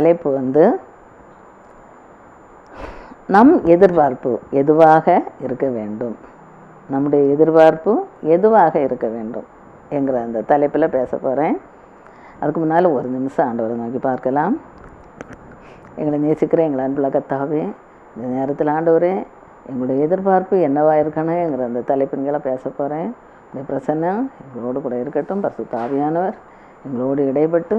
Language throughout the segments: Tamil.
தலைப்பு வந்து நம் எதிர்பார்ப்பு எதுவாக இருக்க வேண்டும்? நம்முடைய எதிர்பார்ப்பு எதுவாக இருக்க வேண்டும்? என்கிற அந்த தலைப்பில் பேச போகிறேன் அதுக்கு முன்னால் ஒரு நிமிஷம் ஆண்டவரை நோக்கி பார்க்கலாம். எங்களை நேசிக்கிற எங்களை அன்புள்ள கத்தாவே இந்த நேரத்தில் ஆண்டவரே எங்களுடைய எதிர்பார்ப்பு என்னவாக இருக்கணுங்கிற அந்த தலைப்பின்களை பேச போகிறேன் இந்த பிரசன்னம் எங்களோடு கூட இருக்கட்டும். பரிசுத்த தாவியானவர் எங்களோடு இடைப்பட்டு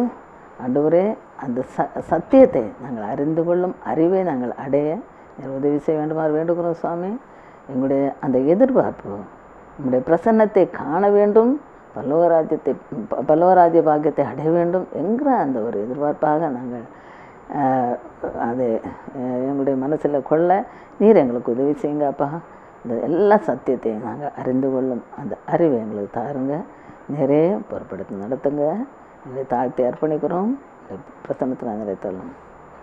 ஆண்டவரே அந்த ச சத்தியத்தை நாங்கள் அறிந்து கொள்ளும் அறிவை நாங்கள் அடைய உதவி செய்ய வேண்டுமாறு வேண்டுகிறோம் சுவாமி. எங்களுடைய அந்த எதிர்பார்ப்பு நம்முடைய பிரசன்னத்தை காண வேண்டும் பல்லவராஜ்யத்தை பல்லவராஜ்ய பாக்கியத்தை அடைய வேண்டும் என்கிற அந்த ஒரு எதிர்பார்ப்பாக நாங்கள் அது எங்களுடைய மனசில் கொள்ள நீர் எங்களுக்கு உதவி செய்யுங்க அப்பா. இந்த எல்லா சத்தியத்தையும் நாங்கள் அறிந்து கொள்ளும் அந்த அறிவை எங்களுக்கு தாருங்க. நிறைய பொருட்படுத்தி நடத்துங்க. இதை தாழ்த்தி அர்ப்பணிக்கிறோம். இந்த பிரசன்னத்தில் நிறைத்தள்ளும்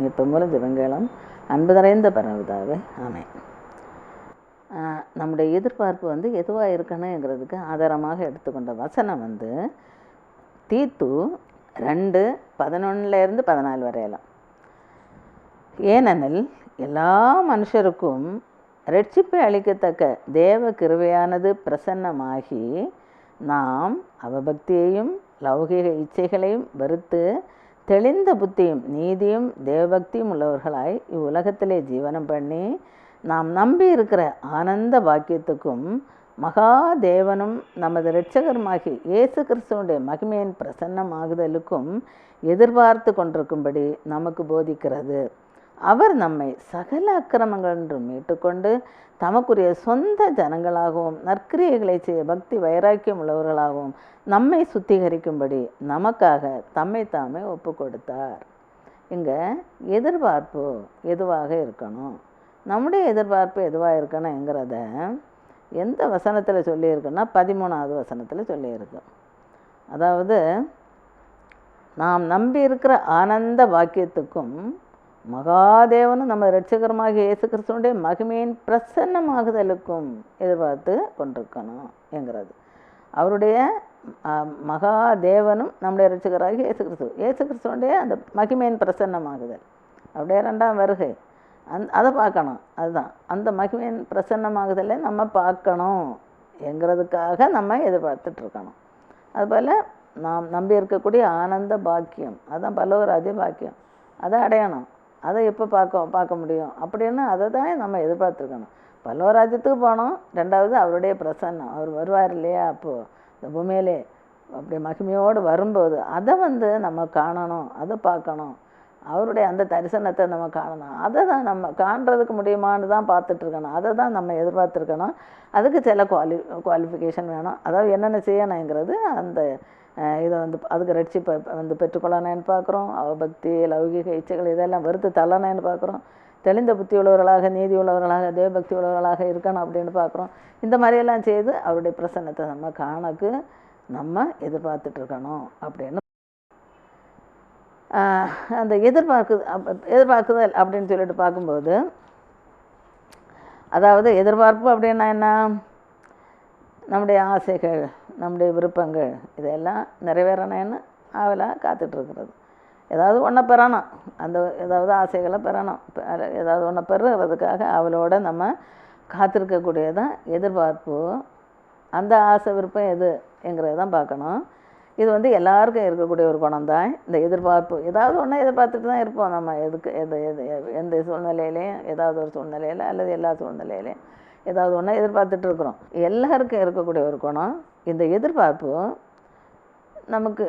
இப்போ மூலம் ஜிவங்கேளம் அன்பு நிறைந்த பரவிதாவே ஆமென் நம்முடைய எதிர்பார்ப்பு வந்து எதுவாக இருக்கணுங்கிறதுக்கு ஆதாரமாக எடுத்துக்கொண்ட வசனம் வந்து தீத்து ரெண்டு பதினொன்னுலேருந்து பதினாலு வரையலாம். ஏனெனில் எல்லா மனுஷருக்கும் ரட்சிப்பை அளிக்கத்தக்க தேவ கிருபையானது பிரசன்னமாகி நாம் அவபக்தியையும் லௌகிக இச்சைகளையும் வெறுத்து தெளிந்த புத்தியும் நீதியும் தேவபக்தியும் உள்ளவர்களாய் இவ்வுலகத்திலே ஜீவனம் பண்ணி நாம் நம்பி இருக்கிற ஆனந்த பாக்கியத்துக்கும் மகா தேவனும் நமது இரட்சகருமாகி இயேசு கிறிஸ்துவனுடைய மகிமையின் பிரசன்னமாகுதலுக்கும் எதிர்பார்த்து கொண்டிருக்கும்படி நமக்கு போதிக்கிறது. அவர் நம்மை சகல அக்கிரமங்கள் என்று மீட்டுக்கொண்டு தமக்குரிய சொந்த ஜனங்களாகவும் நற்கிரியைகளை செய்ய பக்தி வைராக்கியம் உள்ளவர்களாகவும் நம்மை சுத்திகரிக்கும்படி நமக்காக தம்மை தாமே ஒப்பு கொடுத்தார் இங்கே எதிர்பார்ப்பு எதுவாக இருக்கணும்? நம்முடைய எதிர்பார்ப்பு எதுவாக இருக்கணுங்கிறத எந்த வசனத்தில் சொல்லியிருக்குன்னா பதிமூணாவது வசனத்தில் சொல்லியிருக்கு. அதாவது நாம் நம்பி இருக்கிற ஆனந்த வாக்கியத்துக்கும் மகாதேவனும் நம்ம ரட்சகரமாக இயேசு கிறிஸ்துவனுடைய மகிமையின் பிரசன்னமாகுதலுக்கும் எதிர்பார்த்து கொண்டிருக்கணும் என்கிறது. அவருடைய மகாதேவனும் நம்முடைய ரட்சகராக இயேசு கிறிஸ்துவ இயேசு கிறிஸ்துவனுடைய அந்த மகிமையின் பிரசன்னமாகுதல். அவருடைய ரெண்டாம் வருகை. அந் அதை பார்க்கணும். அதுதான். அந்த மகிமையின் பிரசன்னமாகுதலை நம்ம பார்க்கணும் என்கிறதுக்காக நம்ம எதிர்பார்த்துட்ருக்கணும் அதுபோல் நாம் நம்பி இருக்கக்கூடிய ஆனந்த பாக்கியம் அதுதான் பல்லவராஜ பாக்கியம் அதை அடையணும். அதை எப்போ பார்க்க பார்க்க முடியும்? அப்படின்னு அதை தான் நம்ம எதிர்பார்த்துருக்கணும். பல்லவராஜ்யத்துக்கு போனோம். ரெண்டாவது அவருடைய பிரசன்னம். அவர் வருவார் இல்லையா? அப்போது இந்த பூமியிலே அப்படி மகிமையோடு வரும்போது அதை வந்து நம்ம காணணும். அதை பார்க்கணும். அவருடைய அந்த தரிசனத்தை நம்ம காணணும். அதை தான் நம்ம காண்றதுக்கு முடியுமான்னு தான் பார்த்துட்ருக்கணும். அதை தான் நம்ம எதிர்பார்த்துருக்கணும். அதுக்கு சில குவாலி குவாலிஃபிகேஷன் வேணும். அதாவது என்னென்ன செய்யணுங்கிறது அந்த இதை வந்து அதுக்கு ரட்சிப்பை வந்து பெற்றுக்கொள்ளணும்னு பார்க்குறோம். அவபக்தி லௌகிக இச்சைகள் இதெல்லாம் வெறுத்து தள்ளணும்னு பார்க்குறோம். தெளிந்த புத்தி உள்ளவர்களாக நீதி உள்ளவர்களாக தேவபக்தி உள்ளவர்களாக இருக்கணும் அப்படின்னு பார்க்குறோம். இந்த மாதிரியெல்லாம் செய்து அவருடைய பிரசன்னத்தை நம்ம காணக்கு நம்ம எதிர்பார்த்துட்டு இருக்கணும் அப்படின்னு. அந்த எதிர்பார்க்கு எதிர்பார்க்குதல் அப்படின்னு சொல்லிட்டு பார்க்கும்போது அதாவது எதிர்பார்ப்பு அப்படின்னா என்ன? நம்முடைய ஆசைகள் நம்முடைய விருப்பங்கள் இதெல்லாம் நிறைவேறணும்னு ஆவலாக காத்துட்ருக்கிறது. ஏதாவது ஒன்றை பெறணும். அந்த ஏதாவது ஆசைகளை பெறணும். ஏதாவது ஒன்றை பெறுறதுக்காக அவளோட நம்ம காத்திருக்கக்கூடியதான் எதிர்பார்ப்பு. அந்த ஆசை விருப்பம் எது என்கிறத தான் பார்க்கணும். இது வந்து எல்லாருக்கும் இருக்கக்கூடிய ஒரு குணம் தான் இந்த எதிர்பார்ப்பு ஏதாவது ஒன்றை எதிர்பார்த்துட்டு தான் இருப்போம். நம்ம எதுக்கு எது எது எந்த சூழ்நிலையிலையும் ஏதாவது ஒரு சூழ்நிலையில் அல்லது எல்லா சூழ்நிலையிலையும் ஏதாவது ஒன்றா எதிர்பார்த்துட்டு இருக்கிறோம். எல்லாருக்கும் இருக்கக்கூடிய ஒரு குணம். இந்த எதிர்பார்ப்பு நமக்கு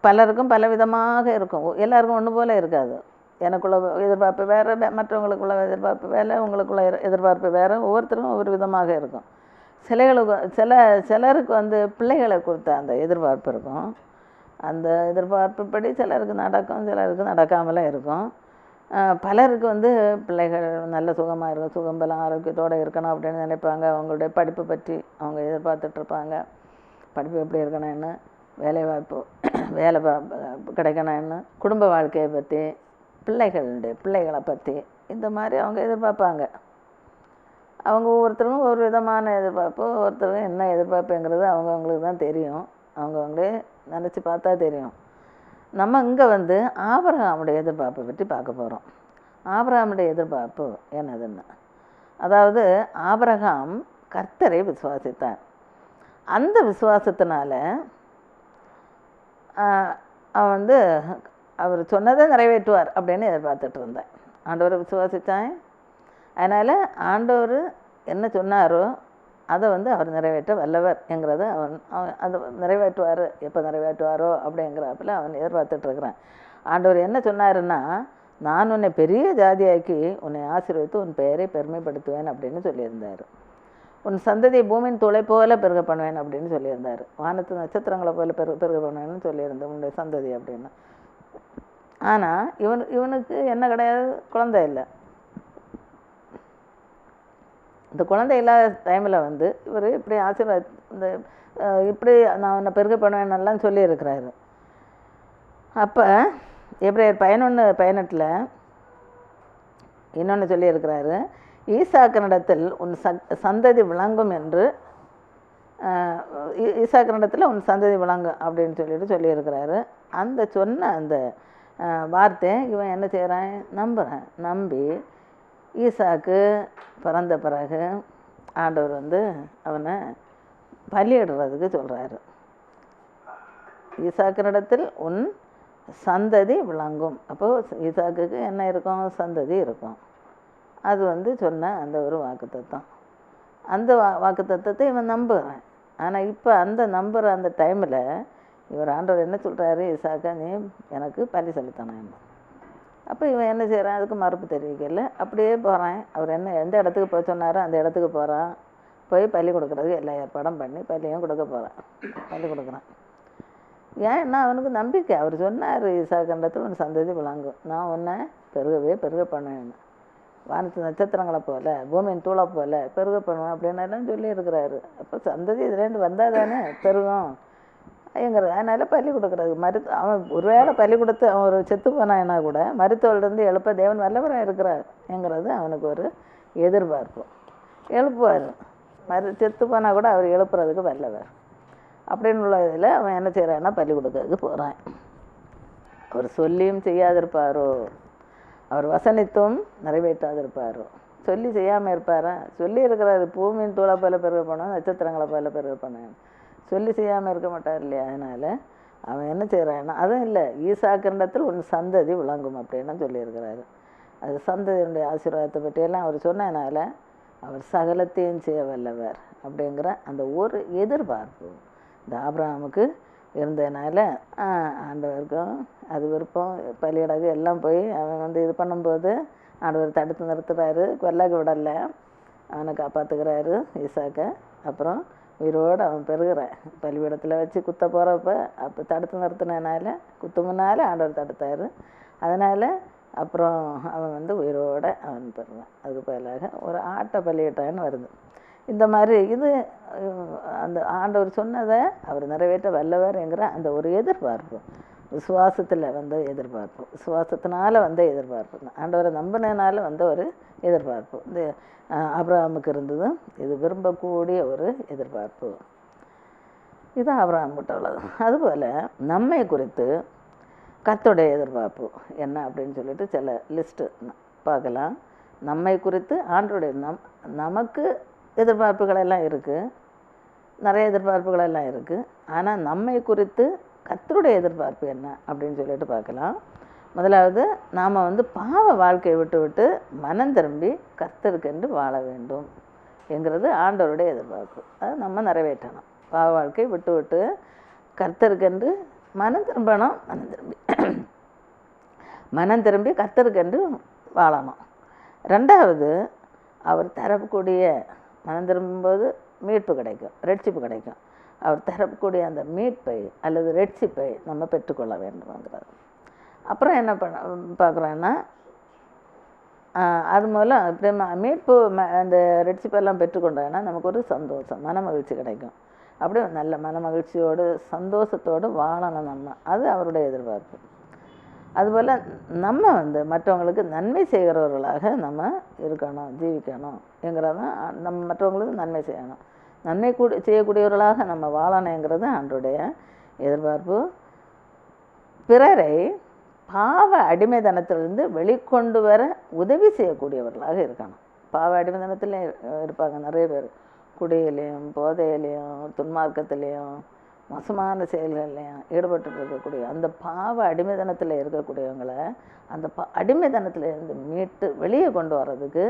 பலருக்கும் பல விதமாக இருக்கும். எல்லாருக்கும் ஒன்று போல இருக்காது. எனக்குள்ள எதிர்பார்ப்பு வேறு மற்றவங்களுக்குள்ள எதிர்பார்ப்பு வேறு உங்களுக்குள்ள எதிர்பார்ப்பு வேறு ஒவ்வொருத்தரும் ஒவ்வொரு விதமாக இருக்கும். சிலைகளுக்கு சில சிலருக்கு வந்து பிள்ளைகளை கொடுத்த அந்த எதிர்பார்ப்பு இருக்கும். அந்த எதிர்பார்ப்புப்படி சிலருக்கு நடக்கும் சிலருக்கு நடக்காமலாம் இருக்கும். பலருக்கு வந்து பிள்ளைகள் நல்ல சுகமாக இருக்கும். சுகம்பலம் ஆரோக்கியத்தோடு இருக்கணும் அப்படின்னு நினைப்பாங்க. அவங்களுடைய படிப்பு பற்றி அவங்க எதிர்பார்த்துட்ருப்பாங்க படிப்பு எப்படி இருக்கணும்னு வேலைவாய்ப்பு வேலை கிடைக்கணும் என்ன? குடும்ப வாழ்க்கையை பற்றி பிள்ளைகளுடைய பிள்ளைகளை பற்றி இந்த மாதிரி அவங்க எதிர்பார்ப்பாங்க. அவங்க ஒவ்வொருத்தருக்கும் ஒரு விதமான எதிர்பார்ப்பு ஒவ்வொருத்தருக்கும் என்ன எதிர்பார்ப்புங்கிறது அவங்கவுங்களுக்கு தான் தெரியும். அவங்கவுங்களே நினச்சி பார்த்தா தெரியும். நம்ம இங்கே வந்து ஆபரகாமுடைய எதிர்பார்ப்பை பற்றி பார்க்க போகிறோம் ஆபரகாமுடைய எதிர்பார்ப்பு என்னதுன்னு. அதாவது ஆபரகாம் கர்த்தரை விசுவாசித்தார் அந்த விசுவாசத்தினால அவன் வந்து அவர் சொன்னதை நிறைவேற்றுவார் அப்படின்னு எதிர்பார்த்துட்டு இருந்தேன். ஆண்டவரை விசுவாசித்தான். அதனால் ஆண்டவர் என்ன சொன்னாரோ அதை வந்து அவர் நிறைவேற்ற வல்லவர் என்கிறத அவன் அவன் அதை நிறைவேற்றுவார். எப்போ நிறைவேற்றுவாரோ அப்படிங்கிறப்பில் அவன் எதிர்பார்த்துட்ருக்கிறான் ஆண்டவர் என்ன சொன்னாருன்னா நான் உன்னை பெரிய ஜாதியாக்கி உன்னை ஆசீர்வதித்து உன் பெயரை பெருமைப்படுத்துவேன் அப்படின்னு சொல்லியிருந்தார். உன் சந்ததியை பூமியின் துளை போல பெருக பண்ணுவேன் அப்படின்னு சொல்லியிருந்தார். வானத்து நட்சத்திரங்களை போல பெரு பெருக பண்ணுவேன்னு சொல்லியிருந்தேன் உன்னுடைய சந்ததி அப்படின்னு. ஆனால் இவன் இவனுக்கு என்ன கிடையாது? குழந்தை இல்லை. இந்த குழந்தை இல்லாத டைமில் வந்து இவர் இப்படி ஆசீர்வாத் இந்த இப்படி நான் உன்னை பெருக பண்ணுவேன்னெல்லாம் சொல்லியிருக்கிறாரு. அப்போ எப்படி பதினொன்று பதினெட்டில் இன்னொன்று சொல்லியிருக்கிறாரு. ஈசாக்கனிடத்தில் உன் சந்ததி விளங்கும் என்று ஈசாக்கனிடத்தில் உன் சந்ததி விளங்கும் அப்படின்னு சொல்லிட்டு சொல்லியிருக்கிறாரு. அந்த சொன்ன அந்த வார்த்தை இவன் என்ன செய்கிறான் நம்புகிறேன் நம்பி ஈசாக்கு பிறந்த பிறகு ஆண்டவர் வந்து அவனை பலியிடுறதுக்கு சொல்கிறாரு ஈசாக்கினிடத்தில் உன் சந்ததி விளங்கும். அப்போது ஈசாக்குக்கு என்ன இருக்கும்? சந்ததி இருக்கும். அது வந்து சொன்ன அந்த ஒரு வாக்குத்தத்தம். அந்த வா வாக்குத்தத்தத்தை இவன் நம்புகிறான் ஆனால் இப்போ அந்த நம்புகிற அந்த டைமில் இவர் ஆண்டவர் என்ன சொல்கிறாரு இசாக்கா நீ எனக்கு பலி செலுத்தணும் அப்போ இவன் என்ன செய்கிறான் அதுக்கு மறுப்பு தெரிவிக்கல அப்படியே போகிறான் அவர் என்ன எந்த இடத்துக்கு போய் சொன்னாரோ அந்த இடத்துக்கு போகிறான் போய் பள்ளி கொடுக்குறதுக்கு எல்லா ஏற்பாடும் பண்ணி பள்ளியும் கொடுக்க போகிறான் பள்ளி கொடுக்குறான். ஏன்னா அவனுக்கு நம்பிக்கை. அவர் சொன்னார் ஈசாக்கண்டத்தில் உன் சந்ததி விளங்கும். நான் உன்னை பெருகவே பெருக பண்ணுவேன் வானத்து நட்சத்திரங்களை போல பூமியின் தூளை போல பெருக பண்ணுவேன் அப்படின்னு சொல்லி சொல்லியிருக்கிறாரு. அப்போ சந்ததி இதுலேருந்து வந்தால் தானே பெருகும். எங்கிறது அதனால் பள்ளி கொடுக்குறது. மருத்து அவன் ஒருவேளை பள்ளி கொடுத்து அவன் ஒரு செத்து போனான்னா கூட மருத்துவர்லேருந்து எழுப்ப தேவன் வல்லவராக இருக்கிறார் என்கிறது அவனுக்கு ஒரு எதிர்பார்ப்பு. எழுப்புவார். மரு செத்து போனால் கூட அவர் எழுப்புறதுக்கு வல்லவர். அப்படின்னு உள்ள இதில் அவன் என்ன செய்கிறான்னா பள்ளி கொடுக்கறதுக்கு போகிறான் அவர் சொல்லியும் செய்யாதிருப்பாரோ? அவர் வசனித்தும் நிறைவேற்றாதிருப்பார்? சொல்லி செய்யாமல் இருப்பாரா? சொல்லி இருக்கிறாரு பூமியின் தூளை போல பெருக பண்ணும் நட்சத்திரங்களை போல பெருக போனேன் சொல்லி செய்யாமல் இருக்க மாட்டார் இல்லையா? அதனால் அவன் என்ன செய்கிறான்னா அதுவும் இல்லை ஈசாக்கிரண்டத்தில் உன் சந்ததி விளங்கும் அப்படின்னு சொல்லியிருக்கிறாரு. அது சந்ததியினுடைய ஆசீர்வாதத்தை பற்றியெல்லாம் அவர் சொன்னதுனால அவர் சகலத்தையும் செய்ய வல்லவர் அப்படிங்கிற அந்த ஒரு எதிர்பார்ப்பு. இந்த ஆபிரகாமுக்கு இருந்ததுனால ஆண்டவருக்கும் அது விருப்பம். பலியடகு எல்லாம் போய் அவன் வந்து இது பண்ணும்போது ஆண்டவர் தடுத்து நிறுத்துறாரு. கொல்லக விடலை. அவனை காப்பாற்றுக்கிறாரு ஈசாக்கை. அப்புறம் உயிரோடு அவன் பெறுகிறான் பலிபீடத்தில் வச்சு குத்த போகிறப்ப அப்போ தடுத்து நிறுத்தினால குத்து முன்னால் ஆண்டவர் தடுத்தார். அதனால் அப்புறம் அவன் வந்து உயிரோட அவன் பெறுவான். அதுக்கு பதிலாக ஒரு ஆட்டை பலியிட்டான்னு வருது. இந்த மாதிரி இது அந்த ஆண்டவர் சொன்னதை அவர் நிறைவேற்ற வல்லவர்ங்கிற அந்த ஒரு எதிர்பார்ப்பு விசுவாசத்தில் வந்த எதிர்பார்ப்பு விசுவாசத்தினால வந்த எதிர்பார்ப்பு தான். ஆண்டவரை நம்பினால வந்த ஒரு எதிர்பார்ப்பு. இந்த அஹ், இருந்தது. இது விரும்பக்கூடிய ஒரு எதிர்பார்ப்பு. இது ஆபிரகாம் கிட்ட உள்ளது. அதுபோல் நம்மை குறித்து கத்தோடைய எதிர்பார்ப்பு என்ன அப்படின்னு சொல்லிட்டு சில லிஸ்ட்டு பார்க்கலாம். நம்மை குறித்து ஆண்டோடைய நம் நமக்கு எதிர்பார்ப்புகள் எல்லாம் இருக்குது நிறைய எதிர்பார்ப்புகள் எல்லாம் இருக்குது ஆனால் நம்மை குறித்து கர்த்தருடைய எதிர்பார்ப்பு என்ன அப்படின்னு சொல்லிட்டு பார்க்கலாம். முதலாவது நாம் வந்து பாவ வாழ்க்கையை விட்டு விட்டு மனம் திரும்பி கர்த்தருக்கென்று வாழ வேண்டும் என்கிறது ஆண்டவருடைய எதிர்பார்ப்பு. அதை நம்ம நிறைவேற்றணும். பாவ வாழ்க்கை விட்டு விட்டு கர்த்தருக்கென்று மனம் திரும்பணும் மனம் திரும்பி. மனம் திரும்பி கர்த்தருக்கென்று வாழணும். ரெண்டாவது அவர் தரக்கூடிய மனம் திரும்பும்போது மீட்பு கிடைக்கும் ரட்சிப்பு கிடைக்கும். அவர் தரக்கூடிய அந்த மீட்பை அல்லது ரட்சிப்பை நம்ம பெற்றுக்கொள்ள வேண்டும்ங்கிறார். அப்புறம் என்ன பண்ண பார்க்குறோன்னா அது மூலம் இப்படி மீட்பு அந்த ரட்சிப்பெல்லாம் பெற்றுக்கொண்டோன்னா நமக்கு ஒரு சந்தோஷம் மன மகிழ்ச்சி கிடைக்கும். அப்படியே நல்ல மன மகிழ்ச்சியோடு சந்தோஷத்தோடு வாழணும் நம்ம. அது அவருடைய எதிர்பார்ப்பு. அதுபோல் நம்ம வந்து மற்றவங்களுக்கு நன்மை செய்கிறவர்களாக நம்ம இருக்கணும் ஜீவிக்கணும் என்கிறதான் நம்ம மற்றவங்களுக்கு நன்மை செய்யணும். நன்மை கூடி செய்யக்கூடியவர்களாக நம்ம வாழணுங்கிறது அன்றைய எதிர்பார்ப்பு. பிறரை பாவ அடிமைதனத்திலிருந்து வெளிக்கொண்டு வர உதவி செய்யக்கூடியவர்களாக இருக்கணும். பாவ அடிமைத்தனத்தில் இருப்பாங்க நிறைய பேர். குடியிலையும் போதையிலையும் துன்மார்க்கத்துலேயும் மோசமான செயல்கள்லையும் ஈடுபட்டு இருக்கக்கூடிய அந்த பாவ அடிமைதனத்தில் இருக்கக்கூடியவங்களை அந்த ப அடிமைதனத்திலேருந்து மீட்டு வெளியே கொண்டு வர்றதுக்கு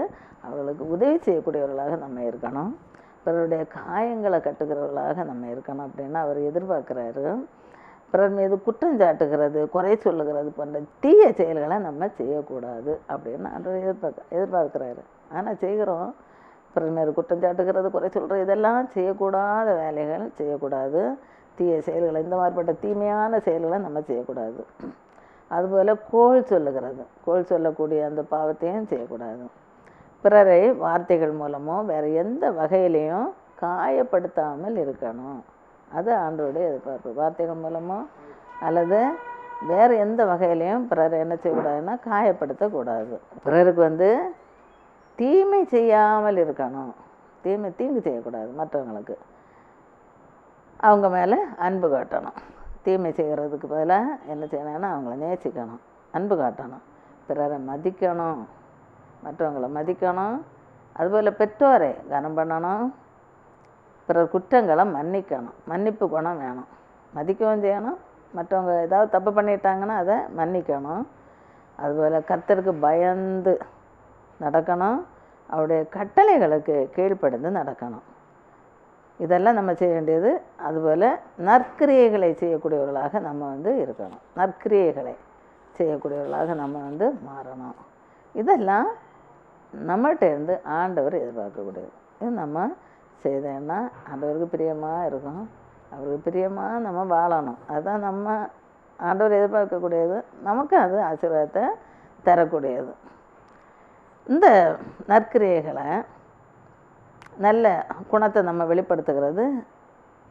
அவர்களுக்கு உதவி செய்யக்கூடியவர்களாக நம்ம இருக்கணும். பிறருடைய காயங்களை கட்டுக்கிறவர்களாக நம்ம இருக்கணும் அப்படின்னு அவர் எதிர்பார்க்குறாரு. பிறர் மீது குற்றம் சாட்டுகிறது குறை சொல்லுகிறது போன்ற தீய செயல்களை நம்ம செய்யக்கூடாது அப்படின்னு அவர் எதிர்பார்க்க எதிர்பார்க்குறாரு. ஆனால் செய்கிறோம். பிறர் மீது குற்றம் சாட்டுகிறது குறை சொல்கிறது இதெல்லாம் செய்யக்கூடாத வேலைகள் செய்யக்கூடாது. தீய செயல்களை இந்த மாதிரிப்பட்ட தீமையான செயல்களை நம்ம செய்யக்கூடாது. அதுபோல் கோள் சொல்லுகிறது. கோள் சொல்லக்கூடிய அந்த பாவத்தையும் செய்யக்கூடாது. பிறரை வார்த்தைகள் மூலமோ வேறு எந்த வகையிலையும் காயப்படுத்தாமல் இருக்கணும். அது ஆண்டோடைய எதிர்பார்ப்பு. வார்த்தைகள் மூலமோ அல்லது வேறு எந்த வகையிலையும் பிறரை என்ன செய்யக்கூடாதுன்னா காயப்படுத்தக்கூடாது. பிறருக்கு வந்து தீமை செய்யாமல் இருக்கணும். தீமை தீங்கு செய்யக்கூடாது மற்றவங்களுக்கு. அவங்க மேலே அன்பு காட்டணும். தீமை செய்கிறதுக்கு பதிலாக என்ன செய்யணும்னா அவங்கள நேசிக்கணும். அன்பு காட்டணும். பிறரை மதிக்கணும். மற்றவங்கள மதிக்கணும். அதுபோல் பெற்றோரை கனம் பண்ணணும். பிறர் குற்றங்களை மன்னிக்கணும். மன்னிப்பு குணம் வேணும். மதிக்கவும் செய்யணும். மற்றவங்க ஏதாவது தப்பு பண்ணிட்டாங்கன்னா அதை மன்னிக்கணும். அதுபோல் கத்தருக்கு பயந்து நடக்கணும். அவருடைய கட்டளைகளுக்கு கீழ்ப்படிந்து நடக்கணும். இதெல்லாம் நம்ம செய்ய வேண்டியது அதுபோல் நற்கிரியைகளை செய்யக்கூடியவர்களாக நம்ம வந்து இருக்கணும். நற்கிரியைகளை செய்யக்கூடியவர்களாக நம்ம வந்து மாறணும். இதெல்லாம் நம்மகிட்டேருந்து ஆண்டவர் எதிர்பார்க்கக்கூடியது. இது நம்ம செய்தேன்னா ஆண்டவருக்கு பிரியமாக இருக்கும் அவருக்கு பிரியமாக நம்ம வாழணும். அதுதான் நம்ம ஆண்டவர் எதிர்பார்க்கக்கூடியது. நமக்கு அது ஆசீர்வாதத்தை தரக்கூடியது. இந்த நற்கிரியைகளை நல்ல குணத்தை நம்ம வெளிப்படுத்துகிறது.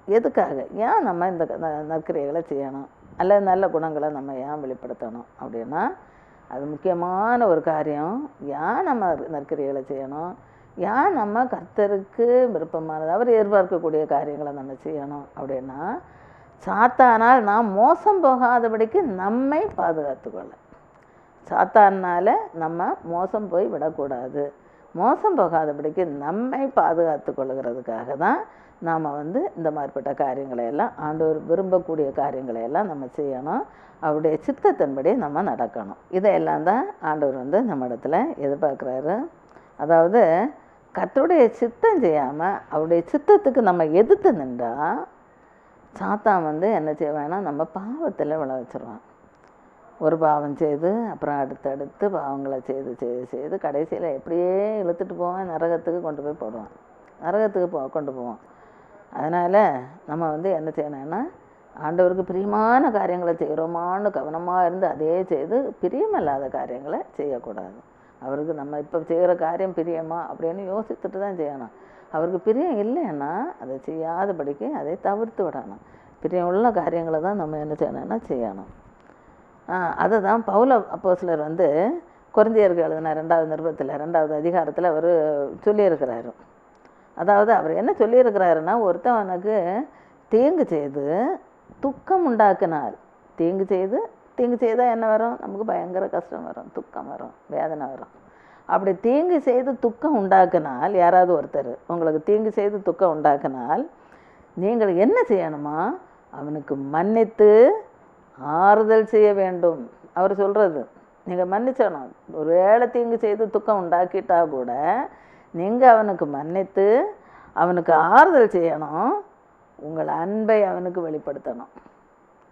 எதுக்காக? ஏன் நம்ம இந்த க- நற்கிரியைகளை செய்யணும்? அல்லது நல்ல குணங்களை நம்ம ஏன் வெளிப்படுத்தணும்? அப்படின்னா அது முக்கியமான ஒரு காரியம். ஏன் நம்ம நற்கிரியைகளை செய்யணும்? ஏன் நம்ம கர்த்தருக்கு விருப்பமானது அவர் எதிர்பார்க்கக்கூடிய காரியங்களை நம்ம செய்யணும்? அப்படின்னா சாத்தானால் நாம் மோசம் போகாதபடிக்கு நம்மை பாதுகாத்துக்கொள்ள. சாத்தானால் நம்ம மோசம் போய் விடக்கூடாது. மோசம் போகாதபடிக்கு நம்மை பாதுகாத்து கொள்கிறதுக்காக தான் நாம் வந்து இந்த மாதிரிப்பட்ட காரியங்களை எல்லாம் ஆண்டவர் விரும்பக்கூடிய காரியங்களை எல்லாம் நம்ம செய்யணும். அவருடைய சித்தத்தின்படி நம்ம நடக்கணும். இதையெல்லாம் தான் ஆண்டவர் வந்து நம்ம இடத்துல எதிர்பார்க்குறாரு. அதாவது கத்தருடைய சித்தம் செய்யாமல் அவருடைய சித்தத்துக்கு நம்ம எதிர்த்து நின்றா சாத்தான் வந்து என்ன செய்வான்னா நம்ம பாவத்தில் விளை வச்சிருவான். ஒரு பாவம் செய்து அப்புறம் அடுத்தடுத்து பாவங்களை செய்து செய்து செய்து கடைசியில் எப்படியே இழுத்துட்டு போவான் நரகத்துக்கு கொண்டு போய் போடுவான். நரகத்துக்கு போ கொண்டு போவோம். அதனால் நம்ம வந்து என்ன செய்யணும்னா ஆண்டவருக்கு பிரியமான காரியங்களை செய்கிறோமான்னு கவனமாக இருந்து அதே செய்து பிரியமில்லாத காரியங்களை செய்யக்கூடாது. அவருக்கு நம்ம இப்போ செய்கிற காரியம் பிரியமா அப்படின்னு யோசித்துட்டு தான் செய்யணும். அவருக்கு பிரியம் இல்லைன்னா அதை செய்யாதபடிக்கு அதை தவிர்த்து விடணும். பிரியம் உள்ள காரியங்களை தான் நம்ம என்ன செய்யணும்னா செய்யணும். அதை தான் பவுல அப்போஸ்லர் வந்து குறைந்தியருக்கு எழுதின ரெண்டாவது நிருபத்தில் ரெண்டாவது அதிகாரத்தில் அவர் சொல்லியிருக்கிறாரு. அதாவது அவர் என்ன சொல்லியிருக்கிறாருன்னா ஒருத்தவனுக்கு தீங்கு செய்து துக்கம் உண்டாக்குனார். தீங்கு செய்து தீங்கு செய்தால் என்ன வரும்? நமக்கு பயங்கர கஷ்டம் வரும் துக்கம் வரும் வேதனை வரும். அப்படி தீங்கு செய்து துக்கம் உண்டாக்குனால் யாராவது ஒருத்தர் உங்களுக்கு தீங்கு செய்து துக்கம் உண்டாக்குனால் நீங்கள் என்ன செய்யணுமா? அவனுக்கு மன்னித்து ஆறுதல் செய்ய வேண்டும். அவர் சொல்கிறது நீங்கள் மன்னிச்சணும் ஒரு வேளை தீங்கு செய்து துக்கம் உண்டாக்கிட்டா கூட நீங்கள் அவனுக்கு மன்னித்து அவனுக்கு ஆறுதல் செய்யணும். உங்கள் அன்பை அவனுக்கு வெளிப்படுத்தணும்.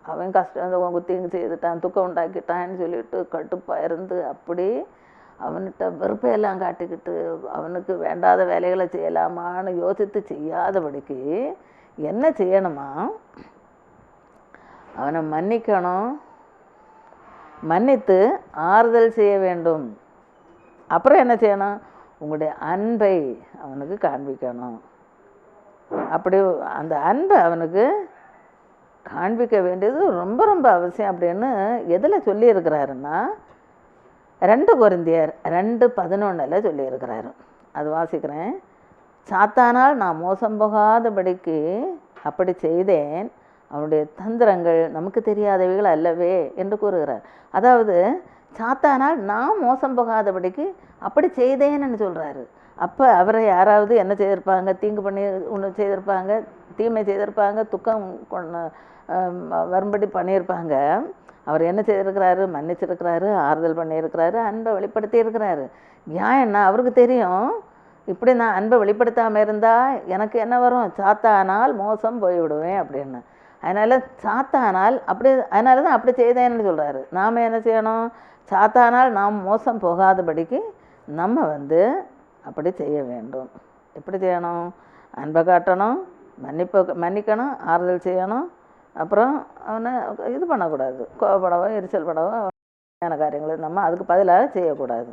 அவன் கஷ்டம் உங்கள் தீங்கு செய்துட்டான் துக்கம் உண்டாக்கிட்டான்னு சொல்லிட்டு கட்டுப்பாக இருந்து அப்படி அவன்கிட்ட வெறுப்பையெல்லாம் காட்டிக்கிட்டு அவனுக்கு வேண்டாத வேலைகளை செய்யலாமான்னு யோசித்து செய்யாதபடிக்கு என்ன செய்யணுமா? அவனை மன்னிக்கணும். மன்னித்து ஆறுதல் செய்ய வேண்டும். அப்புறம் என்ன செய்யணும்? உங்களுடைய அன்பை அவனுக்கு காண்பிக்கணும். அப்படி அந்த அன்பை அவனுக்கு காண்பிக்க வேண்டியது ரொம்ப ரொம்ப அவசியம். அப்படின்னு எதில் சொல்லியிருக்கிறாருன்னா ரெண்டு கொரிந்தியர் ரெண்டு பதினொன்றில் சொல்லியிருக்கிறாரு. அது வாசிக்கிறேன். சாத்தானால் நான் மோசம் போகாதபடிக்கு அப்படி செய்தேன். அவனுடைய தந்திரங்கள் நமக்கு தெரியாதவைகள் அல்லவே என்று கூறுகிறார். அதாவது சாத்தானால் நாம் மோசம் போகாதபடிக்கு அப்படி செய்தேன்னு சொல்கிறாரு அப்போ அவரை யாராவது என்ன செய்திருப்பாங்க? தீங்கு பண்ணி ஒன்று செய்திருப்பாங்க தீமை செய்திருப்பாங்க துக்கம் வரும்படி பண்ணியிருப்பாங்க. அவர் என்ன செய்திருக்கிறாரு? மன்னிச்சிருக்கிறாரு ஆறுதல் பண்ணியிருக்கிறாரு அன்பை வெளிப்படுத்தி இருக்கிறாரு ஏன் என்ன? அவருக்கு தெரியும். இப்படி நான் அன்பை வெளிப்படுத்தாமல் இருந்தால் எனக்கு என்ன வரும்? சாத்தானால் மோசம் போய்விடுவேன் அப்படின்னு. அதனால் சாத்தானால் அப்படி அதனால தான் அப்படி செய்தேன்னு சொல்கிறாரு நாம் என்ன செய்யணும்? சாத்தானால் நாம் மோசம் போகாதபடிக்கு நம்ம வந்து அப்படி செய்ய வேண்டும். எப்படி செய்யணும்? அன்பை காட்டணும் மன்னிப்பு மன்னிக்கணும் ஆறுதல் செய்யணும். அப்புறம் அவனை இது பண்ணக்கூடாது. கோவப்படவோ எரிச்சல் படவோ யான காரியங்களை நம்ம அதுக்கு பதிலாக செய்யக்கூடாது.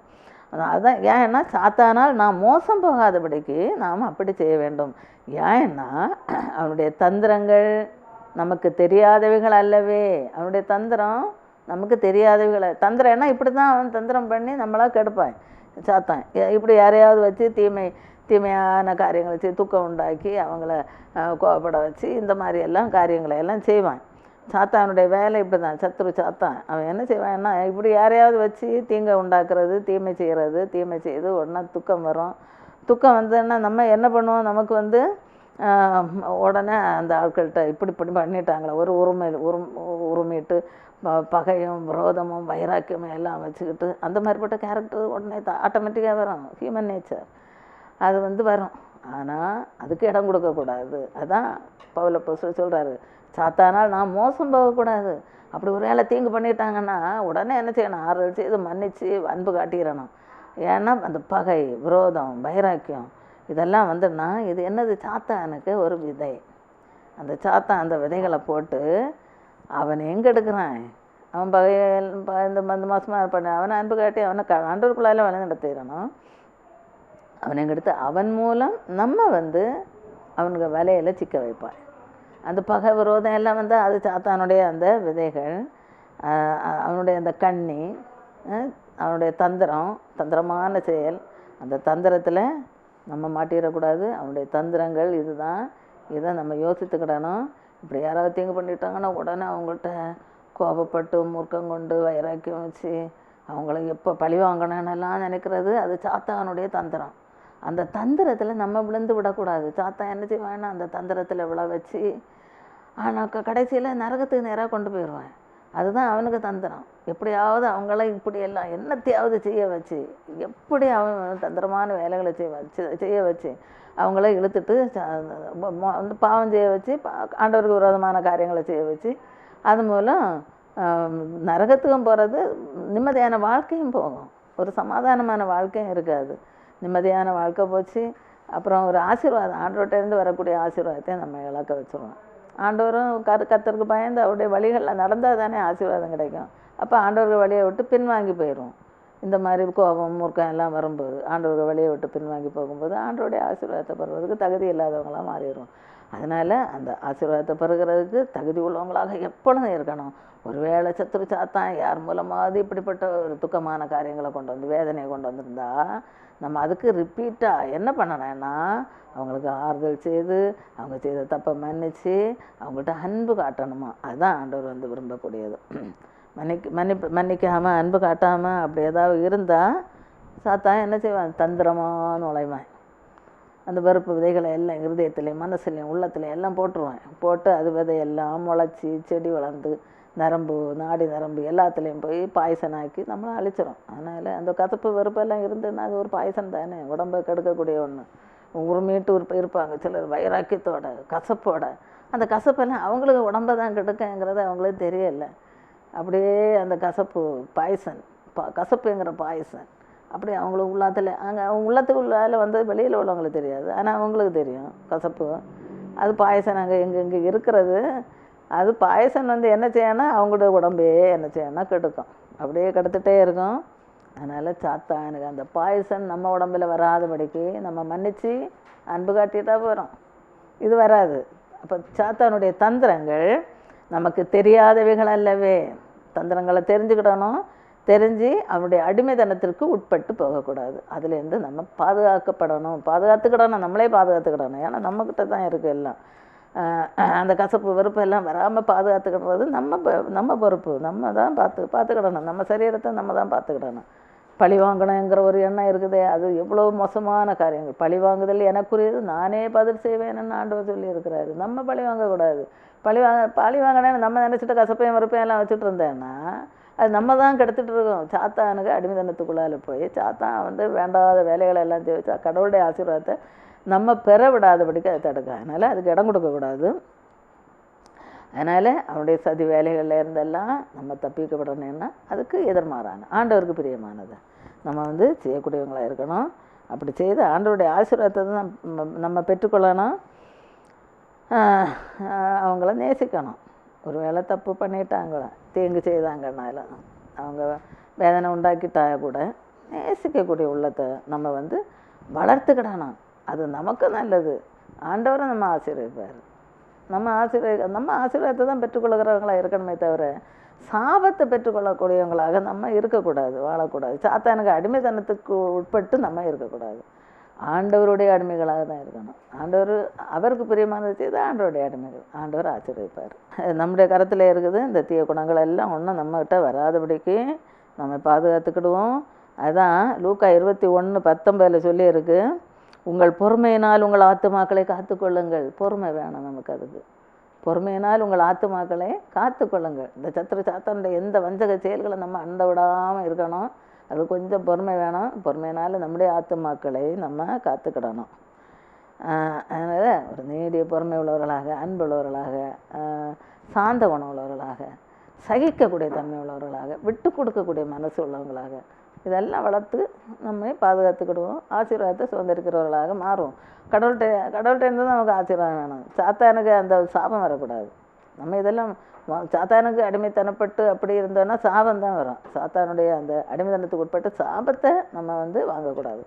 அதுதான் ஏன்னா சாத்தானால் நாம் மோசம் போகாதபடிக்கு நாம் அப்படி செய்ய வேண்டும். ஏன்னா அவனுடைய தந்திரங்கள் நமக்கு தெரியாதவைகள் அல்லவே. அவனுடைய தந்திரம் நமக்கு தெரியாதவைகளை. தந்திரம்னா இப்படி தான் அவன் தந்திரம் பண்ணி நம்மளாக கெடுப்பான். சாத்தான். இப்படி யாரையாவது வச்சு தீமை தீமையான காரியங்களை வச்சு துக்கம் உண்டாக்கி அவங்கள கோவப்பட வச்சு இந்த மாதிரி எல்லாம் காரியங்களை எல்லாம் செய்வான். சாத்தானுடைய வேலை இப்படி தான் சத்ரு சாத்தான். அவன் என்ன செய்வான்னா இப்படி யாரையாவது வச்சு தீங்கை உண்டாக்குறது தீமை செய்கிறது தீமை செய்து உடனே துக்கம் வரும். துக்கம் வந்ததுன்னா நம்ம என்ன பண்ணுவோம்? நமக்கு வந்து உடனே அந்த ஆட்கள்கிட்ட இப்படி இப்படி பண்ணிட்டாங்களே ஒரு உரிமை உரும் உரிமைட்டு ப- பகையும் விரோதமும் வைராக்கியமும் எல்லாம் வச்சுக்கிட்டு அந்த மாதிரிப்பட்ட கேரக்டர் உடனே ஆட்டோமேட்டிக்காக வரும் ஹியூமன் நேச்சர் அது வந்து வரும். ஆனால் அதுக்கு இடம் கொடுக்கக்கூடாது. அதான் பவுல பசு சொல்கிறாரு சாத்தானால் நான் மோசம் போகக்கூடாது. அப்படி ஒரு வேலை தீங்கு பண்ணிட்டாங்கன்னா உடனே என்ன செய்யணும்? ஆறுதல் செய்து மன்னிச்சு அன்பு காட்டிடணும். ஏன்னா அந்த பகை விரோதம் வைராக்கியம் இதெல்லாம் வந்துன்னா இது என்னது சாத்தானுக்கு ஒரு விதை. அந்த சாத்தான் அந்த விதைகளை போட்டு அவன் எங்கே எடுக்கிறான்? அவன் பகையல் இந்த இந்த மாதமாக இருப்பான். அவனை அன்பு காட்டி அவனை க ஆண்டவருக்குள்ளால வழி நடத்திடணும் அவனை எங்க எடுத்து அவன் மூலம் நம்ம வந்து அவனுக்கு வலையில் சிக்க வைப்பான் அந்த பகை விரோதம் எல்லாம் வந்து அது சாத்தானுடைய அந்த விதைகள் அவனுடைய அந்த கண்ணி அவனுடைய தந்திரம் தந்திரமான செயல். அந்த தந்திரத்தில் நம்ம மாட்டிடக்கூடாது. அவனுடைய தந்திரங்கள் இதுதான். இதை நம்ம யோசித்துக்கிடணும். இப்படி யாராவது தீங்கு பண்ணிட்டாங்கன்னா உடனே அவங்கள்ட்ட கோபப்பட்டு மூர்க்கம் கொண்டு வைராக்கியம் வச்சு அவங்கள எப்போ பழி வாங்கணும்னு எல்லாம் நினைக்கிறது அது சாத்தானுடைய தந்திரம். அந்த தந்திரத்தில் நம்ம விழுந்து விடக்கூடாது. சாத்தா என்ன செய்வான்னா அந்த தந்திரத்தில் விழ வச்சு ஆனால் கடைசியில் நரகத்துக்கு நேராக கொண்டு போயிடுவேன். அதுதான் அவனுக்கு தந்திரம். எப்படியாவது அவங்கள இப்படியெல்லாம் என்னத்தையாவது செய்ய வச்சு எப்படி அவன் தந்திரமான வேலைகளை செய்ய வச்சு செய்ய வச்சு அவங்கள இழுத்துட்டு வந்து பாவம் செய்ய வச்சு பா- ஆண்டவருக்கு விரோதமான காரியங்களை செய்ய வச்சு அது மூலம் நரகத்துக்கும் போகிறது நிம்மதியான வாழ்க்கையும் போகும். ஒரு சமாதானமான வாழ்க்கையும் இருக்காது. நிம்மதியான வாழ்க்கை போச்சு. அப்புறம் ஒரு ஆசீர்வாதம் ஆண்டவர்கிட்ட வரக்கூடிய ஆசீர்வாதத்தையும் நம்ம இழக்க வச்சுருவோம். ஆண்டவரும் கரு கத்தருக்கு பயந்து அவருடைய வழிகளில் நடந்தால் தானே ஆசீர்வாதம் கிடைக்கும். அப்போ ஆண்டவர்கள் வழியை விட்டு பின்வாங்கி போயிடும் இந்த மாதிரி கோபம் மூர்க்கம் எல்லாம் வரும்போது ஆண்டவர்கள் வழியை விட்டு பின்வாங்கி போகும்போது ஆண்டவருடைய ஆசீர்வாதத்தை பெறுறதுக்கு தகுதி இல்லாதவங்களாக மாறிடும் அதனால் அந்த ஆசீர்வாதத்தை பெறுகிறதுக்கு தகுதி உள்ளவங்களாக எப்பொழுதும் இருக்கணும். ஒருவேளை சத்துரு சாத்தான் யார் மூலமாவது இப்படிப்பட்ட ஒரு துக்கமான காரியங்களை கொண்டு வந்து வேதனையை கொண்டு வந்திருந்தா நம்ம அதுக்கு ரிப்பீட்டாக என்ன பண்ணணும்னா அவங்களுக்கு ஆறுதல் செய்து அவங்க செய்த தப்பை மன்னிச்சு அவங்கள்ட்ட அன்பு காட்டணுமா? அதுதான் ஆண்டவர் வந்து விரும்பக்கூடியது. மன்னிக்க மன்னிப்பு மன்னிக்காமல் அன்பு காட்டாமல் அப்படி ஏதாவது இருந்தால் சாத்தான் என்ன செய்வான்? தந்திரமாக நுழைவான். அந்த வெறுப்பு விதைகளை எல்லாம் இருதயத்துலேயும் மனசுலையும் உள்ளத்துலையும் எல்லாம் போட்டுருவேன். போட்டு அது விதையெல்லாம் முளைச்சி செடி வளர்ந்து நரம்பு நாடி நரம்பு எல்லாத்துலேயும் போய் பாய்சன் ஆக்கி நம்மளை அழிச்சிடும் அதனால் அந்த கசப்பு வெறுப்பெல்லாம் இருந்ததுன்னா அது ஒரு பாய்சன் தானே. உடம்பை கெடுக்கக்கூடிய ஒன்று உரிமையிட்டு இருப்ப இருப்பாங்க சிலர் வைராக்கியத்தோட கசப்போட. அந்த கசப்பெல்லாம் அவங்களுக்கு உடம்பை தான் கெடுக்கங்கிறது அவங்களுக்கு தெரியலை. அப்படியே அந்த கசப்பு பாய்சன் பா கசப்புங்கிற பாய்சன் அப்படி அவங்களுக்கு உள்ளத்தில் அங்கே அவங்க உள்ளத்துக்கு உள்ளால வந்து வெளியில் உள்ளவங்களுக்கு தெரியாது. ஆனால் அவங்களுக்கு தெரியும் கசப்பு. அது பாயசம் நாங்கள் எங்கே இங்கே இருக்கிறது அது பாயசம் வந்து என்ன செய்யணும் அவங்களோட உடம்பே என்ன செய்யணும் கெடுக்கும். அப்படியே கெடுத்துட்டே இருக்கும். அதனால் சாத்தா எனக்கு அந்த பாயசம் நம்ம உடம்புல வராதபடிக்கு நம்ம மன்னிச்சு அன்பு காட்டிட்டா போகிறோம் இது வராது. அப்போ சாத்தானுடைய தந்திரங்கள் நமக்கு தெரியாதவைகள் அல்லவே. தந்திரங்களை தெரிஞ்சுக்கிடணும். தெரிஞ்சு அவனுடைய அடிமைத்தனத்திற்கு உட்பட்டு போகக்கூடாது. அதுலேருந்து நம்ம பாதுகாக்கப்படணும். பாதுகாத்துக்கிடணும். நம்மளே பாதுகாத்துக்கிடணும். ஏன்னா நம்மக்கிட்ட தான் இருக்குது எல்லாம். அந்த கசப்பு வெறுப்பு எல்லாம் வராமல் பாதுகாத்துக்கிடுறது நம்ம ப- நம்ம பொறுப்பு. நம்ம தான் பார்த்து பார்த்துக்கிடணும். நம்ம சரீரத்தை நம்ம தான் பார்த்துக்கிடணும். பழி வாங்கணுங்கிற ஒரு எண்ணம் இருக்குதே. அது எவ்வளோ மோசமான காரியங்கள். பழி வாங்குதல் எனக்குரியது. நானே பதில் செய்வேன்னு ஆண்டவர் சொல்லியிருக்கிறாரு. நம்ம பழி வாங்கக்கூடாது. பழி வாங்க பழி வாங்கினேன்னு நம்ம நினச்சிட்டு கசப்பையும் வெறுப்பையும் எல்லாம் வச்சுட்டு இருந்தேன்னா அது நம்ம தான் கெடுத்துட்டு இருக்கோம். சாத்தானுக்கு அடிமைத்தனத்துக்குள்ளால போய் சாத்தான் வந்து வேண்டாத வேலைகளை எல்லாம் செய்து கடவுளுடைய ஆசீர்வாதத்தை நம்ம பெற விடாதபடிக்கு அதை தடுக்க. அதனால் அதுக்கு இடம் கொடுக்கக்கூடாது அதனால் அவனுடைய சதி வேலைகளில் இருந்தெல்லாம் நம்ம தப்பிக்கப்படணும்னா அதுக்கு எதிர்மாறான ஆண்டவருக்கு பிரியமானது. நம்ம வந்து செய்யக்கூடியவங்களாக இருக்கணும். அப்படி செய்து ஆண்டவருடைய ஆசீர்வாதத்தை தான் நம்ம- நம்ம பெற்றுக்கொள்ளணும். அவங்கள நேசிக்கணும். ஒரு வேளை தப்பு பண்ணிட்டாங்களோ தீங்கு செய்தாங்கனால அவங்க வேதனை உண்டாக்கிட்டா கூட நேசிக்கக்கூடிய உள்ளத்தை நம்ம வந்து வளர்த்துக்கிடணும். அது நமக்கு நல்லது. ஆண்டவரை நம்ம ஆசீர்வதிப்பார். நம்ம ஆசீர்வதி நம்ம ஆசீர்வாதத்தை தான் பெற்றுக்கொள்கிறவங்களாக இருக்கணுமே தவிர சாபத்தை பெற்றுக்கொள்ளக்கூடியவங்களாக நம்ம இருக்கக்கூடாது வாழக்கூடாது. சாத்தானுக்கு அடிமைத்தனத்துக்கு உட்பட்டு நம்ம இருக்கக்கூடாது. ஆண்டவருடைய அடிமைகளாக தான் இருக்கணும். ஆண்டவர் அவருக்கு பிரியமானது செய்து ஆண்டவருடைய அடிமைகள் ஆண்டவர் ஆச்சரியப்பார் நம்முடைய கரத்தில் இருக்குது இந்த தீய குணங்கள் எல்லாம் ஒன்றும் நம்மகிட்ட வராதபடிக்கு நம்ம பாதுகாத்துக்கிடுவோம். அதான் லூக்கா இருபத்தி ஒன்று பத்தொம்பதில் சொல்லியிருக்கு. உங்கள் பொறுமையினால் உங்கள் ஆத்துமாக்களை காத்துக்கொள்ளுங்கள். பொறுமை வேணும் நமக்கு அதுக்கு. பொறுமையினால் உங்கள் ஆத்துமாக்களை காத்துக்கொள்ளுங்கள். இந்த சத்திர சாத்தனுடைய எந்த வஞ்சக செயல்களை நம்ம அண்ட விடாமல் இருக்கணும். அது கொஞ்சம் பொறுமை வேணும். பொறுமையினால் நம்முடைய ஆத்துமாக்களை நம்ம காத்துக்கிடணும். அதனால் ஒரு நீடிய பொறுமை உள்ளவர்களாக அன்பு உள்ளவர்களாக சாந்த குணம் உள்ளவர்களாக சகிக்கக்கூடிய தன்மை உள்ளவர்களாக விட்டு கொடுக்கக்கூடிய மனசு உள்ளவங்களாக இதெல்லாம் வளர்த்து நம்மை பாதுகாத்துக்கிடுவோம். ஆசீர்வாதத்தை சுதந்திரிக்கிறவர்களாக மாறுவோம். கடவுள்கிட்ட கடவுள்கிட்ட இருந்து தான் நமக்கு ஆசீர்வாதம் வேணும். சாத்தானுக்கு அந்த சாபம் வரக்கூடாது. நம்ம இதெல்லாம் சாத்தானுக்கு அடிமைத்தனப்பட்டு அப்படி இருந்தோன்னா சாபம் தான் வரும். சாத்தானுடைய அந்த அடிமைத்தனத்துக்கு உட்பட்டு சாபத்தை நம்ம வந்து வாங்கக்கூடாது.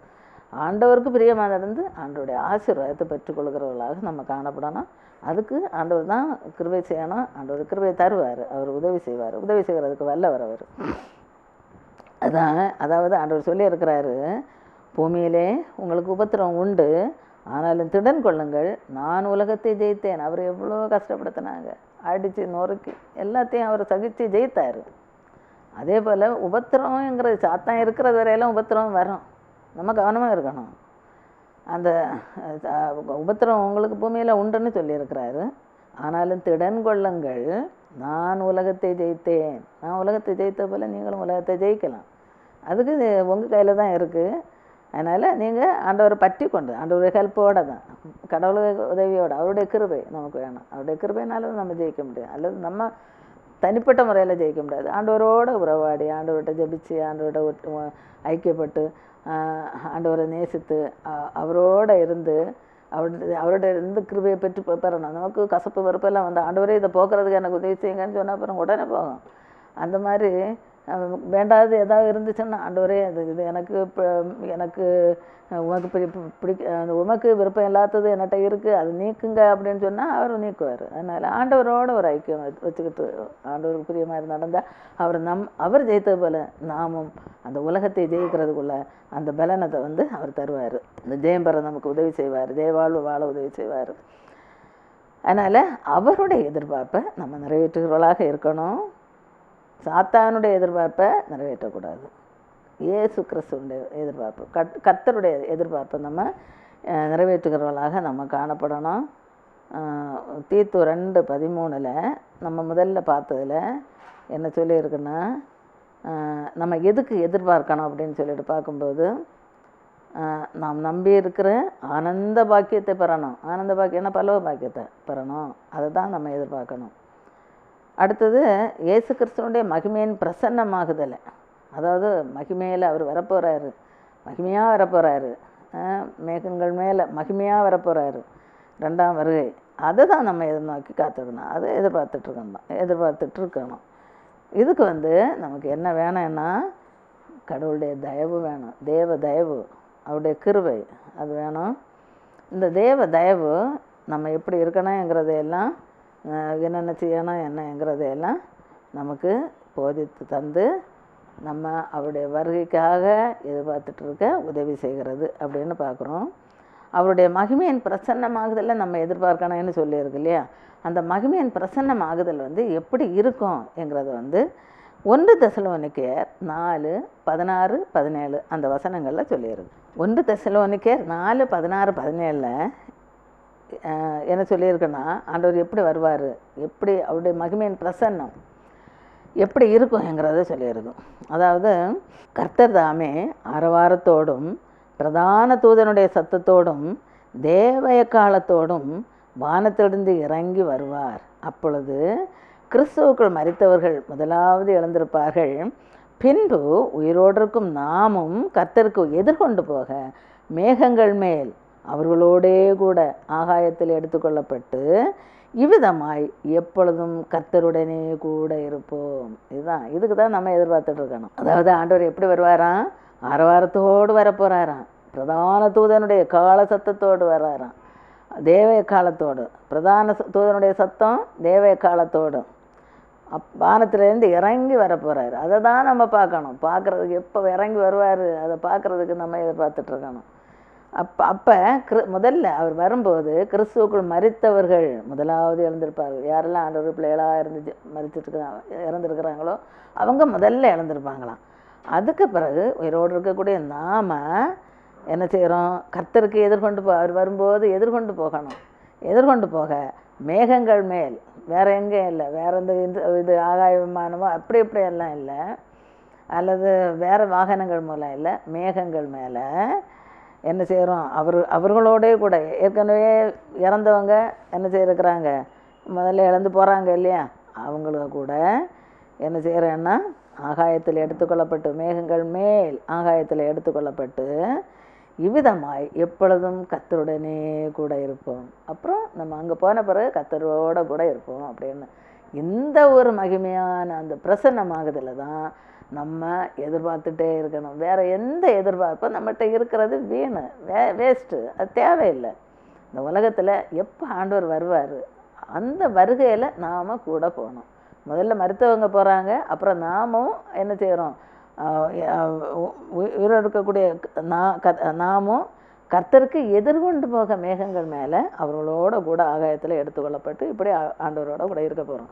ஆண்டவருக்கு பிரியமாக நடந்து ஆண்டவருடைய ஆசீர்வாதத்தை பெற்றுக்கொள்கிறவர்களாக நம்ம காணப்படணும். அதுக்கு ஆண்டவர் தான் கிருபை செய்யணும். ஆண்டவர் கிருபை தருவார். அவர் உதவி செய்வார். உதவி செய்கிறதுக்கு வல்லவர் அவர் அதான் அதாவது ஆண்டவர் சொல்லியிருக்கிறாரு பூமியிலே உங்களுக்கு உபத்திரம் உண்டு ஆனாலும் திடன் கொள்ளுங்கள். நான் உலகத்தை ஜெயித்தேன். அவர் எவ்வளோ கஷ்டப்படுத்தினாங்க. அடித்து நொறுக்கி எல்லாத்தையும் அவர் சகித்து ஜெயித்தார். அதே போல் உபத்திரம்ங்கிறது சாத்தான் இருக்கிறது வரையெல்லாம் உபத்திரம் வரும். நம்ம கவனமாக இருக்கணும். அந்த உபத்திரம் உங்களுக்கு பூமியில் உண்டுன்னு சொல்லியிருக்கிறாரு. ஆனாலும் திடன் கொள்ளுங்கள். நான் உலகத்தை ஜெயித்தேன். நான் உலகத்தை ஜெயித்த போல் நீங்களும் உலகத்தை ஜெயிக்கலாம். அதுக்கு உங்கள் கையில் தான் இருக்குது அதனால் நீங்கள் ஆண்டவரை பற்றி கொண்டு ஆண்டவருடைய ஹெல்ப்போடு தான் கடவுளுடைய உதவியோடு அவருடைய கிருபை நமக்கு வேணும். அவருடைய கிருபைனால தான் நம்ம ஜெயிக்க முடியும். அல்லது நம்ம தனிப்பட்ட முறையில் ஜெயிக்க முடியாது. ஆண்டவரோட உறவாடி ஆண்டவர்கிட்ட ஜெபிச்சு ஆண்டவர்கிட்ட ஒட்டு- ஐக்கியப்பட்டு ஆண்டவரை நேசித்து அவரோட இருந்து அவருடைய அவருடைய இருந்து கிருபையை பெற்று பெறணும். நமக்கு கசப்பு வெறுப்பெல்லாம் வந்து ஆண்டவரே இதை போக்குறதுக்கு எனக்கு உதவி செய்யுங்கன்னு சொன்ன அப்புறம் உடனே போகும். அந்த மாதிரி வேண்டாதது ஏதாவது இருந்துச்சுன்னா ஆண்டவரே அது இது எனக்கு இப்போ எனக்கு உமக்கு பிடி பிடிக்க அந்த உமக்கு விருப்பம் இல்லாதது என்கிட்ட இருக்குது அது நீக்குங்க அப்படின்னு சொன்னால் அவர் நீக்குவார். அதனால் ஆண்டவரோட ஒரு ஐக்கியம் வச்சுக்கிட்டு ஆண்டவருக்கு பிரியமாக நடந்தால் அவர் நம் அவர் ஜெயித்தது போல் நாமும் அந்த உலகத்தை ஜெயிக்கிறதுக்குள்ள அந்த பலனத்தை வந்து அவர் தருவார். இந்த ஜெயம் பெற நமக்கு உதவி செய்வார் ஜெயவாழ்வு வாழ உதவி செய்வார். அதனால் அவருடைய எதிர்பார்ப்பை நம்ம நிறைவேற்றுகிறவர்களாக இருக்கணும். சாத்தானுடைய எதிர்பார்ப்பை நிறைவேற்றக்கூடாது. இயேசு கிறிஸ்துவனுடைய எதிர்பார்ப்பு கத் கத்தருடைய எதிர்பார்ப்பை நம்ம நிறைவேற்றுகிறவர்களாக நம்ம காணப்படணும். தீத்து ரெண்டு பதிமூணில் நம்ம முதல்ல பார்த்ததில் என்ன சொல்லியிருக்குன்னா நம்ம எதுக்கு எதிர்பார்க்கணும் அப்படின்னு சொல்லிட்டு பார்க்கும்போது நாம் நம்பி இருக்கிற ஆனந்த பாக்கியத்தை பெறணும். ஆனந்த பாக்கியம்னா பல்லவ பாக்கியத்தை பெறணும். அதை தான் நம்ம எதிர்பார்க்கணும். அடுத்தது இயேசு கிறிஸ்துவனுடைய மகிமையின் பிரசன்னமாகுதல். அதாவது மகிமையில் அவர் வரப்போகிறாரு மகிமையாக வரப்போகிறாரு மேகங்கள் மேலே மகிமையாக வரப்போகிறாரு ரெண்டாம் வருகை. அதை தான் நம்ம எதிர்நோக்கி காத்துக்கணும். அதை எதிர்பார்த்துட்ருக்கணும். எதிர்பார்த்துட்ருக்கணும். இதுக்கு வந்து நமக்கு என்ன வேணும்னா கடவுளுடைய தயவு வேணும். தேவ தயவு அவருடைய கிருவை அது வேணும். இந்த தேவ தயவு நம்ம எப்படி இருக்கணுங்கிறதையெல்லாம் என்னென்ன செய்யணும் என்னங்கிறதையெல்லாம் நமக்கு போதித்து தந்து நம்ம அவருடைய வருகைக்காக எதிர்பார்த்துட்ருக்க உதவி செய்கிறது அப்படின்னு பார்க்குறோம். அவருடைய மகிமையின் பிரசன்னமாகுதலை நம்ம எதிர்பார்க்கணும்னு சொல்லியிருக்கு இல்லையா? அந்த மகிமையின் பிரசன்னமாகுதல் வந்து எப்படி இருக்கும் என்கிறத வந்து ஒன்று தசலோனிக்கேர் நாலு பதினாறு பதினேழு அந்த வசனங்களில் சொல்லியிருக்கு. ஒன்று தசலோனிக்கேர் நாலு பதினாறு பதினேழில் என்ன சொல்லியிருக்குன்னா ஆண்டவர் எப்படி வருவார்? எப்படி அவருடைய மகிமையின் பிரசன்னம் எப்படி இருக்குங்கிறத சொல்லியிருக்கும். அதாவது கர்த்தர் தாமே அரவாரத்தோடும் பிரதான தூதனுடைய சத்தத்தோடும் தேவய காலத்தோடும் வானத்திலிருந்து இறங்கி வருவார். அப்பொழுது கிறிஸ்துவுக்குள் மறித்தவர்கள் முதலாவது எழுந்திருப்பார்கள். பின்பு உயிரோடு இருக்கும் நாமும் கர்த்தருக்கு எதிர்கொண்டு போக மேகங்கள் மேல் அவர்களோடே கூட ஆகாயத்தில் எடுத்துக்கொள்ளப்பட்டு இவ்விதமாய் எப்பொழுதும் கர்த்தருடனே கூட இருப்போம். இதுதான். இதுக்கு தான் நம்ம எதிர்பார்த்துட்டு இருக்கணும். அதாவது ஆண்டவர் எப்படி வருவாராம்? ஆரவாரத்தோடு வரப்போகிறாராம் பிரதான தூதனுடைய கால சத்தத்தோடு வராராம். தேவய காலத்தோடு பிரதான ச- தூதனுடைய சத்தம் தேவய காலத்தோடு அப் வானத்திலேருந்து இறங்கி வரப்போகிறாரு அதை தான் நம்ம பார்க்கணும். பார்க்குறதுக்கு எப்போ இறங்கி வருவார்? அதை பார்க்குறதுக்கு நம்ம எதிர்பார்த்துட்ருக்கணும் அப்போ அப்போ கிரு முதல்ல அவர் வரும்போது கிறிஸ்துவுக்குள் மறித்தவர்கள் முதலாவது எழுந்திருப்பார்கள். யாரெல்லாம் ஆண்டவர் பிள்ளைகளாக இருந்துச்சு மறிச்சிட்டு இறந்துருக்கிறாங்களோ அவங்க முதல்ல இழந்திருப்பாங்களாம் அதுக்கு பிறகு உயிரோடு இருக்கக்கூடிய நாம் என்ன செய்கிறோம் கர்த்தருக்கு எதிர்கொண்டு போ அவர் வரும்போது எதிர்கொண்டு போகணும். எதிர்கொண்டு போக மேகங்கள் மேல் வேறு எங்கேயும் இல்லை. வேற எந்த இது இது ஆகாய விமானமோ அப்படி இப்படி எல்லாம் இல்லை. அல்லது வேறு வாகனங்கள் மூலம் இல்லை. மேகங்கள் மேலே என்ன செய்கிறோம் அவர் அவர்களோடே கூட. ஏற்கனவே இறந்தவங்க என்ன செய்யிருக்கிறாங்க முதல்ல இழந்து போகிறாங்க இல்லையா? அவங்களுக்கு கூட என்ன செய்கிறேன்னா ஆகாயத்தில் எடுத்துக்கொள்ளப்பட்டு மேகங்கள் மேல் ஆகாயத்தில் எடுத்துக்கொள்ளப்பட்டு இவ்விதமாய் எப்பொழுதும் கத்தருடனே கூட இருப்போம். அப்புறம் நம்ம அங்கே போன பிறகு கத்தரோட கூட இருப்போம் அப்படின்னு. இந்த ஒரு மகிமையான அந்த பிரசன்னமாகுதில் தான் நம்ம எதிர்பார்த்துட்டே இருக்கணும். வேற எந்த எதிர்பார்ப்பும் நம்மகிட்ட இருக்கிறது வீணு வே வேஸ்ட்டு அது தேவையில்லை. இந்த உலகத்தில் எப்போ ஆண்டவர் வருவார் அந்த வருகையில் நாம் கூட போகணும். முதல்ல மருத்துவங்க போகிறாங்க அப்புறம் நாமும் என்ன செய்கிறோம் உயிரோடு இருக்கக்கூடிய நா- க- நாமும் கர்த்தருக்கு எதிர்கொண்டு போக மேகங்கள் மேலே அவர்களோட கூட ஆகாயத்தில் எடுத்துக்கொள்ளப்பட்டு இப்படி ஆண்டவரோட கூட இருக்க போகிறோம்